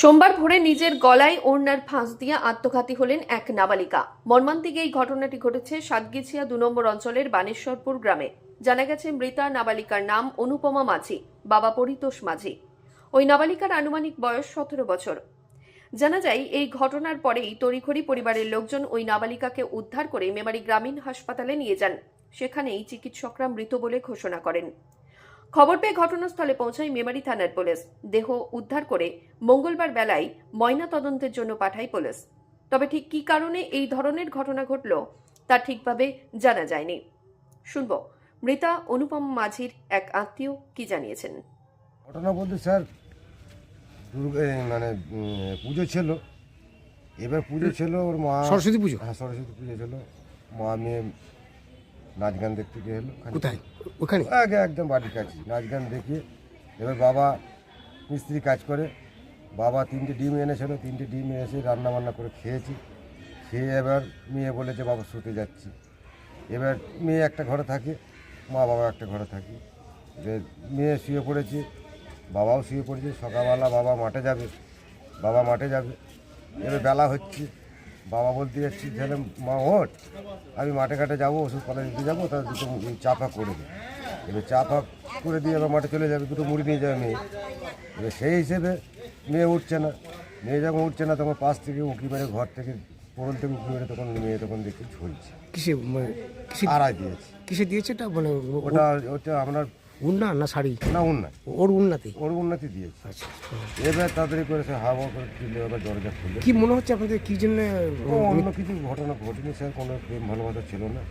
সোমবার ভোরে নিজের গলায় ওড়নার ফাঁস দিয়ে আত্মঘাতী হলেন এক নাবালিকা। মর্মান্তিক এই ঘটনাটি ঘটেছে সাতগেছিয়া দু নম্বর অঞ্চলের বানেশ্বরপুর গ্রামে। জানা গেছে, মৃতা নাবালিকার নাম অনুপমা মাঝি, বাবা পরিতোষ মাঝি। ওই নাবালিকার আনুমানিক বয়স সতেরো বছর। জানা যায়, এই ঘটনার পরেই তড়িঘড়ি পরিবারের লোকজন ওই নাবালিকাকে উদ্ধার করে মেমারি গ্রামীণ হাসপাতালে নিয়ে যান। সেখানেই চিকিৎসকরা মৃত বলে ঘোষণা করেন। খবর পেয়ে ঘটনাস্থলে পৌঁছায় মেমারি থানার পুলিশ। দেহ উদ্ধার করে মঙ্গলবার বেলায় ময়না তদন্তের জন্য পাঠায় পুলিশ। তবে ঠিক কি কারণে এই ধরনের ঘটনা ঘটল তা ঠিকভাবে জানা যায়নি। শুনব। মৃতা অনুপম মাঝির এক আত্মীয় কি জানিয়েছেন? ঘটনা বলতে স্যার মানে পুজো ছিল। এবার পুজো ছিল ওর মা। সরস্বতী পুজো? হ্যাঁ সরস্বতী পুজো ছিল। মা মেয়ে নাচ গান দেখতে গিয়ে এলো। কোথায়? ওখানে? আগে একদম বাড়ির কাছে। নাচ গান দেখে এবার বাবা মিস্ত্রি কাজ করে। বাবা তিনটে ডিম এনেছিল। তিনটে ডিম এসে রান্না বান্না করে খেয়েছি। খেয়ে এবার মেয়ে বলেছে বাবা শুতে যাচ্ছি। এবার মেয়ে একটা ঘরে থাকে মা বাবা একটা ঘরে থাকে। এবার মেয়ে শুয়ে পড়েছে বাবাও শুয়ে পড়েছে। সকালবেলা বাবা মাঠে যাবে বাবা মাঠে যাবে। এবার বেলা হচ্ছে। বাবা বলতে যাচ্ছি ছেলে মা ওঠ আমি মাঠে ঘাটে যাব ওষুধ পালা দিতে যাব তার দুটো চা ফাঁক করে দিই এবার চা ফাঁক করে দিয়ে এবার মাঠে চলে যাবে দুটো মুড়ি নিয়ে যাবে মেয়ে। এবার সেই হিসেবে মেয়ে উঠছে না। মেয়ে যখন উঠছে না তখন পাশ থেকে উঁকি মেরে ঘর থেকে পোড়ল থেকে উঁকি মেরে তখন মেয়ে তখন দেখি ঝুলছে। কিসে মানে কিসে আড়াই দিয়েছে। কিসে দিয়েছে এটা মানে ওটা ওটা আপনার উন্না না শাড়ি? না উন্নয় ওর উন্নাতে? ওর উন্নতি দিয়েছে। আচ্ছা। এবার তাড়াতাড়ি করে সে হাওয়া করে এবার দরজা খুলে। কি মনে হচ্ছে আপনাদের কি জন্য অন্য কিছু ঘটনা ঘটেনি স্যার কোনো প্রেম ভালোবাসা ছিল না।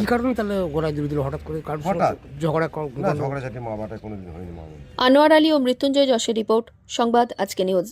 কি কারণে তাহলে গোড়ায় দিল দিল? হঠাৎ করে কারণ হঠাৎ? ঝগড়া না ঝগড়াঝাটি মা বাটায় কোনোদিন হয়নি মা আনোয়ার আলী ও মৃত্যুঞ্জয় যশের রিপোর্ট সংবাদ আজকে নিউজ।